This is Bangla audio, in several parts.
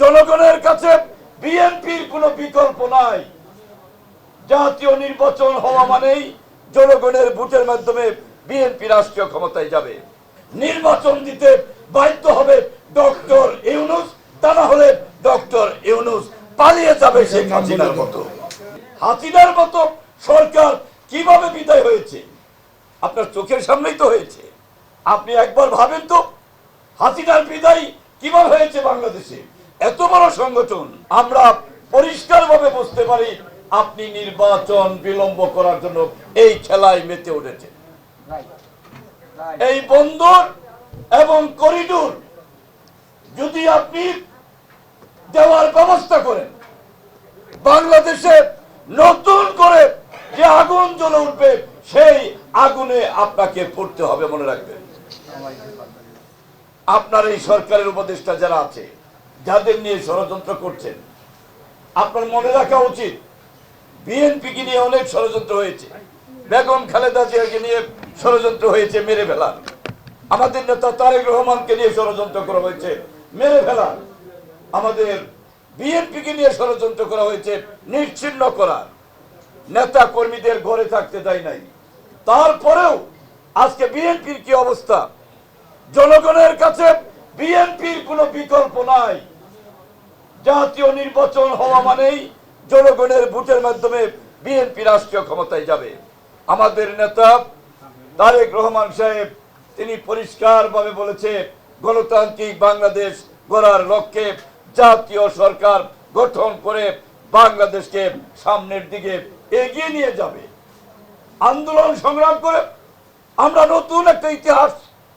জনগণের কাছে বিএনপির কোনো বিকল্প নাই। জাতীয় নির্বাচন হওয়া মানেই জনগণের ভোটের মাধ্যমে বিএনপি রাষ্ট্রীয় ক্ষমতায় যাবে। নির্বাচন দিতে বাধ্য হবে ডক্টর ইউনুস, তা না হলে ডক্টর ইউনুস পালিয়ে যাবে শেখ হাসিনার মতো। হাসিনার মতো সরকার কীভাবে বিদায় হয়েছে? আপনার চোখের সামনেই তো হয়েছে। আপনি একবার ভাবেন তো, হাসিনার বিদায় কীভাবে হয়েছে বাংলাদেশে? এত বড় সংগঠন, আমরা পরিষ্কারভাবে বুঝতে পারি আপনি নির্বাচন বিলম্ব করার জন্য এই খেলায় মেতে উঠেছেন এই বন্দর এবং করিডোর যদি আপনি দেওয়ার ব্যবস্থা করেন, বাংলাদেশে নতুন করে যে আগুন জ্বলে উঠবে, সেই আগুনে আপনাকে পড়তে হবে, মনে রাখবেন। আপনার এই সরকারের উপদেষ্টা যারা আছে যাদের নিয়ে ষড়যন্ত্র করছেন, আপনার মনে রাখা উচিত, বিএনপিকে নিয়ে অনেক ষড়যন্ত্র হয়েছে। বেগম খালেদা জিয়াকে নিয়ে ষড়যন্ত্র হয়েছে, মেরে ফেলা আমাদের নেতা তারেক রহমানকে নিয়ে ষড়যন্ত্র করা হয়েছে, মেরে ফেলা আমাদের বিএনপিকে নিয়ে ষড়যন্ত্র করা হয়েছে, নিশ্চিন্ন করা নেতা কর্মীদের ঘরে থাকতে দেয় নাই। তারপরেও আজকে বিএনপির কি অবস্থা? জনগণের কাছে বিএনপির কোনো বিকল্প নাই। জাতীয় নির্বাচন হওয়া মানেই জনগণের ভোটের মাধ্যমে বিএনপি রাষ্ট্রীয় ক্ষমতায় যাবে। আমাদের নেতা তারেক রহমান সাহেব, তিনি পরিষ্কারভাবে বলেছে, গণতান্ত্রিক বাংলাদেশ গড়ার লক্ষ্যে জাতীয় সরকার গঠন করে বাংলাদেশকে সামনের দিকে এগিয়ে নিয়ে যাবে। আন্দোলন সংগ্রাম করে আমরা নতুন একটা ইতিহাস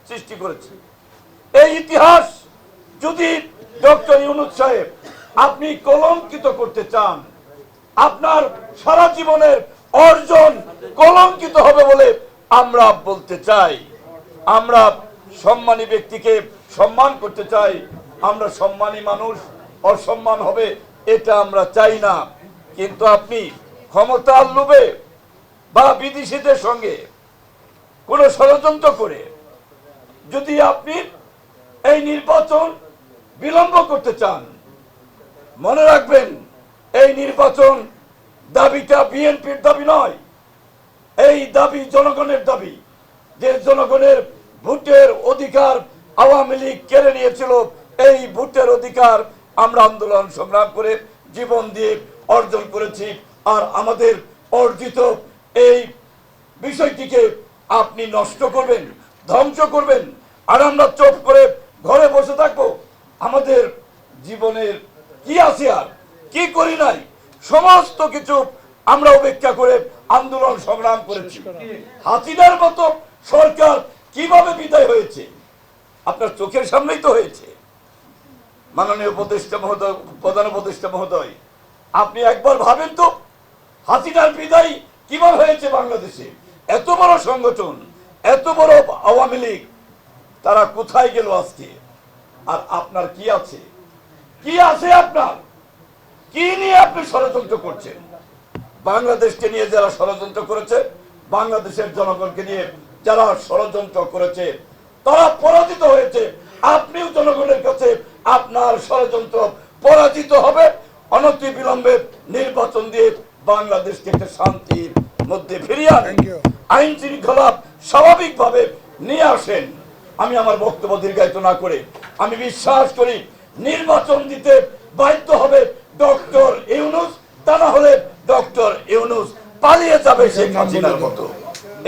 সৃষ্টি করেছি। এই ইতিহাস যদি ডক্টর ইউনুস সাহেব আপনি কলঙ্কিত করতে চান, আপনার সারা জীবনের অর্জন কলঙ্কিত হবে বলে আমরা বলতে চাই। আমরা সম্মানী ব্যক্তিকে সম্মান করতে চাই, আমরা সম্মানী মানুষ, অসম্মান হবে এটা আমরা চাই না। কিন্তু আপনি ক্ষমতার লোভে বা বিদেশিদের সঙ্গে কোনো ষড়যন্ত্র করে যদি আপনি এই নির্বাচন বিলম্ব করতে চান মনে রাখবেন, এই নির্বাচন দাবিটা বিএনপির দাবি নয়, এই দাবি জনগণের দাবি। যে জনগণের ভোটের অধিকার আওয়ামী লীগ কেড়ে নিয়েছিল, এই ভোটের অধিকার আমরা আন্দোলন সংগ্রাম করে জীবন দিয়ে অর্জন করেছি। আর আমাদের অর্জিত এই বিষয়টিকে আপনি নষ্ট করবেন, ধ্বংস করবেন। আর আমরা চোখ করে ঘরে বসে থাকব। আমাদের জীবনের কি আছে আর? কি করি নাই? সমস্ত কিছু আমরা উপেক্ষা করে আন্দোলন সংগ্রাম করেছি। হাসিনার মতো সরকার কীভাবে বিদায় হয়েছে? আপনার চোখের সামনেই তো হয়েছে। মাননীয় উপদেষ্টা মহোদয় প্রধান উপদেষ্টা মহোদয় আপনি একবার ভাবেন তো হাসিনার বিদায় কীভাবে হয়েছে বাংলাদেশে? এত বড় সংগঠন এত বড় আওয়ামী লীগ তারা কোথায় গেল আজকে? আর আপনার কি আছে? কি আছে আপনার? কি নিয়ে আপনি ষড়যন্ত্র করছেন? বাংলাদেশকে নিয়ে যারা ষড়যন্ত্র করেছে বাংলাদেশের জনগণকে নিয়ে যারা ষড়যন্ত্র করেছে তারা পরাজিত হয়েছে। আপনিও জনগণের কাছে আপনার ষড়যন্ত্র পরাজিত হবে। অনতি বিলম্বে নির্বাচন দিয়ে বাংলাদেশকে একটা শান্তির মধ্যে ফিরিয়ে আনেন। আইন শৃঙ্খলা স্বাভাবিকভাবে নিয়ে আসেন। আমি আমার বক্তব্য দীর্ঘায়িত না করে আমি বিশ্বাস করি নির্বাচন দিতে বাধ্য হবে ডক্টর ইউনুস তা না হলে ডক্টর ইউনুস পালিয়ে যাবে সেই হাসিনার মতো।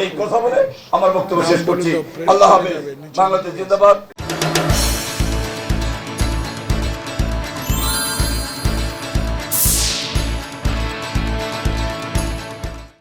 এই কথা বলে আমার বক্তব্য শেষ করছি। আল্লাহ হাফেজ। বাংলাদেশ জিন্দাবাদ।